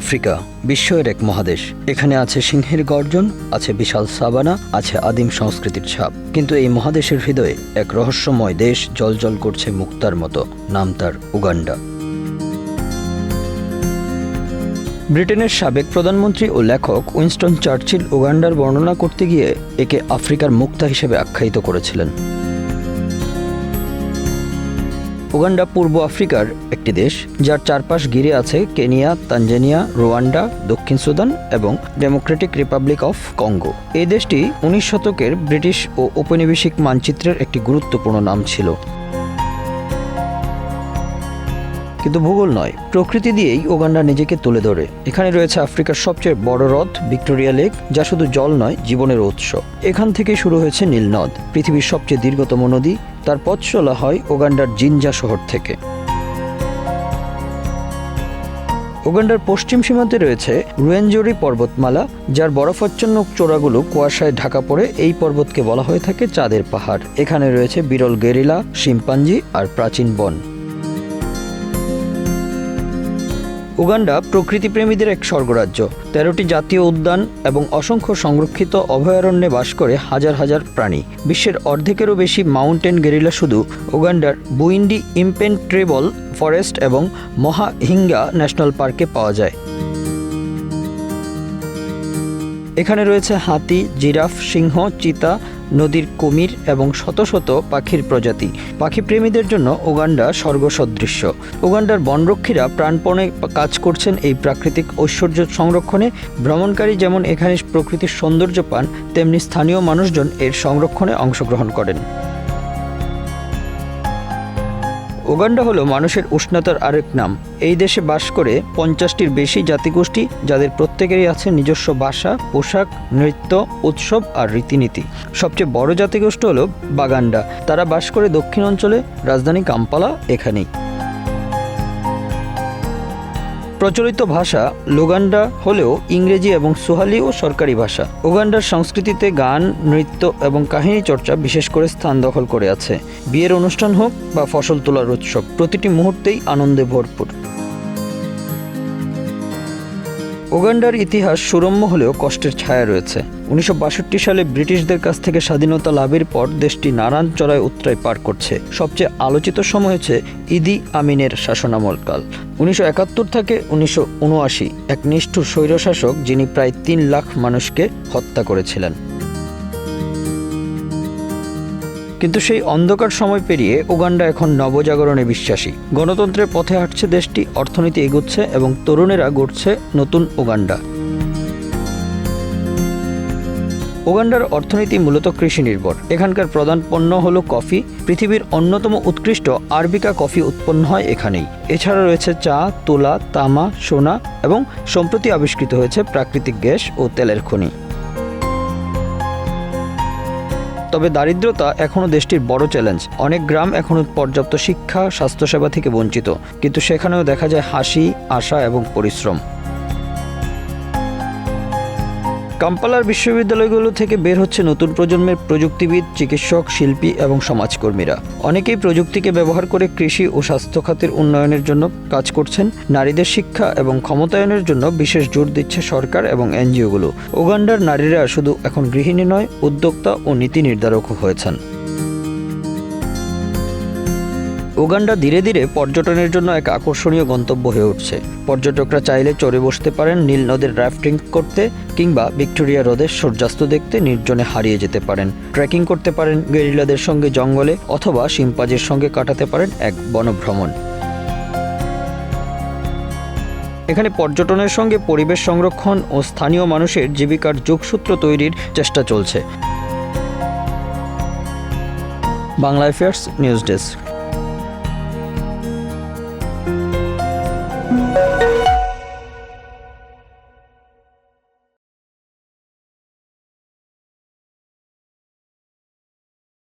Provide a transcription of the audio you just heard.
Africa বিশ্বের এক মহাদেশ। এখানে আছে সিংহের গর্জন, আছে বিশাল সাবানা, আছে আদিম সংস্কৃতির ছাপ। কিন্তু এই মহাদেশের হৃদয়ে এক রহস্যময় দেশ জলজল করছে মুক্তার মতো, নাম তার উগান্ডা। ব্রিটেনের সাবেক প্রধানমন্ত্রী ও লেখক উইনস্টন চার্চিল উগান্ডার বর্ণনা করতে গিয়ে একে আফ্রিকার মুক্তা হিসেবে আখ্যায়িত করেছিলেন। উগান্ডা পূর্ব আফ্রিকার একটি দেশ, যার চারপাশ ঘিরে আছে কেনিয়া, তানজানিয়া, রোয়ান্ডা, দক্ষিণ সুদান এবং ডেমোক্রেটিক রিপাবলিক অফ কঙ্গো। এই দেশটি উনিশ শতকের ব্রিটিশ ও ঔপনিবেশিক মানচিত্রের একটি গুরুত্বপূর্ণ নাম ছিল। কিন্তু ভূগোল নয়, প্রকৃতি দিয়েই ওগান্ডা নিজেকে তুলে ধরে। এখানে রয়েছে আফ্রিকার সবচেয়ে বড় হ্রদ, ভিক্টোরিয়া লেক, যা শুধু জল নয়, জীবনের উৎস। এখান থেকে শুরু হয়েছে নীলনদ পৃথিবীর সবচেয়ে দীর্ঘতম নদী। তার পথ চলা হয় ওগান্ডার জিনজা শহর থেকে। উগান্ডার পশ্চিম সীমান্তে রয়েছে রুয়েনজোরি পর্বতমালা, যার বরফাচ্ছন্ন চূড়াগুলো কুয়াশায় ঢাকা পড়ে এই পর্বতকে বলা হয়ে থাকে চাঁদের পাহাড়। এখানে রয়েছে বিরল গেরিলা, শিম্পাঞ্জি আর প্রাচীন বন। উগান্ডা প্রকৃতিপ্রেমীদের এক স্বর্গরাজ্য। তেরোটি জাতীয় উদ্যান এবং অসংখ্য সংরক্ষিত অভয়ারণ্যে বাস করে হাজার হাজার প্রাণী। বিশ্বের অর্ধেকেরও বেশি মাউন্টেন গেরিলা শুধু উগান্ডার বুইন্ডি ইম্পেন্ট্রেবল ফরেস্ট এবং মহাহিঙ্গা ন্যাশনাল পার্কে পাওয়া যায়। এখানে রয়েছে হাতি, জিরাফ, সিংহ, চিতা নদীর কুমির এবং শত শত পাখির প্রজাতি। পাখি প্রেমীদের জন্য উগান্ডা স্বর্গসদৃশ্য। উগান্ডার বনরক্ষীরা প্রাণপণে কাজ করছেন এই প্রাকৃতিক ঐশ্বর্য সংরক্ষণে। ভ্রমণকারী যেমন এখানে প্রকৃতির সৌন্দর্য পান, তেমনি স্থানীয় মানুষজন এর সংরক্ষণে অংশগ্রহণ করেন। উগান্ডা হলো মানুষের উষ্ণতার আরেক নাম। এই দেশে বাস করে পঞ্চাশটির বেশি জাতিগোষ্ঠী, যাদের প্রত্যেকেরই আছে নিজস্ব ভাষা, পোশাক, নৃত্য, উৎসব আর রীতিনীতি। সবচেয়ে বড় জাতিগোষ্ঠী হলো বাগান্ডা। তারা বাস করে দক্ষিণ অঞ্চলে রাজধানী কাম্পালা এখানেই। প্রচলিত ভাষা লুগান্ডা হলেও ইংরেজি এবং সোহালি ও সরকারি ভাষা। উগান্ডার সংস্কৃতিতে গান, নৃত্য এবং কাহিনী চর্চা বিশেষ করে স্থান দখল করে আছে। বিয়ের অনুষ্ঠান হোক বা ফসল তোলার উৎসব, প্রতিটি মুহূর্তেই আনন্দে ভরপুর। উগান্ডার ইতিহাস সুরম্য হলেও কষ্টের ছায়া রয়েছে। উনিশশো বাষট্টি সালে ব্রিটিশদের কাছ থেকে স্বাধীনতা লাভের পর দেশটি নানান চড়ায় উত্তরায় পার করছে। সবচেয়ে আলোচিত সময় হচ্ছে ইদি আমিনের শাসনামলকাল। উনিশশো একাত্তর থেকে উনিশশো এক নিষ্ঠুর স্বৈরশাসক যিনি প্রায় তিন লাখ মানুষকে হত্যা করেছিলেন। কিন্তু সেই অন্ধকার সময় পেরিয়ে উগান্ডা এখন নবজাগরণে বিশ্বাসী। গণতন্ত্রের পথে হাঁটছে দেশটি, অর্থনীতি এগুচ্ছে এবং তরুণেরা গড়ছে নতুন উগান্ডা। উগান্ডার অর্থনীতি মূলত কৃষি নির্ভর। এখানকার প্রধান পণ্য হল কফি। পৃথিবীর অন্যতম উৎকৃষ্ট আরবিকা কফি উৎপন্ন হয় এখানেই। এছাড়া রয়েছে চা, তুলা, তামা, সোনা এবং সম্প্রতি আবিষ্কৃত হয়েছে প্রাকৃতিক গ্যাস ও তেলের খনি। তবে দারিদ্রতা এখনও দেশটির বড় চ্যালেঞ্জ। অনেক গ্রাম এখনও পর্যাপ্ত শিক্ষা, স্বাস্থ্যসেবা থেকে বঞ্চিত। কিন্তু সেখানেও দেখা যায় হাসি, আশা এবং পরিশ্রম। কাম্পালার বিশ্ববিদ্যালয়গুলো থেকে বের হচ্ছে নতুন প্রজন্মের প্রযুক্তিবিদ, চিকিৎসক, শিল্পী এবং সমাজকর্মীরা। অনেকেই প্রযুক্তিকে ব্যবহার করে কৃষি ও স্বাস্থ্য খাতের উন্নয়নের জন্য কাজ করছেন। নারীদের শিক্ষা এবং ক্ষমতায়নের জন্য বিশেষ জোর দিচ্ছে সরকার এবং এনজিওগুলো। উগান্ডার নারীরা শুধু এখন গৃহিণী নয়, উদ্যোক্তা ও নীতি নির্ধারকও হয়েছেন। উগান্ডা ধীরে ধীরে পর্যটনের জন্য এক আকর্ষণীয় গন্তব্য হয়ে উঠছে। পর্যটকরা চাইলে চড়ে বসতে পারেন নীল নদের রাফটিং করতে কিংবা ভিক্টোরিয়া হ্রদের সূর্যাস্ত দেখতে নির্জনে হারিয়ে যেতে পারেন। ট্রেকিং করতে পারেন গেরিলাদের সঙ্গে জঙ্গলে অথবা শিম্পাজের সঙ্গে কাটাতে পারেন এক বনভ্রমণ। এখানে পর্যটনের সঙ্গে পরিবেশ সংরক্ষণ ও স্থানীয় মানুষের জীবিকার যোগসূত্র তৈরির চেষ্টা চলছে। Bangla affairs news desk.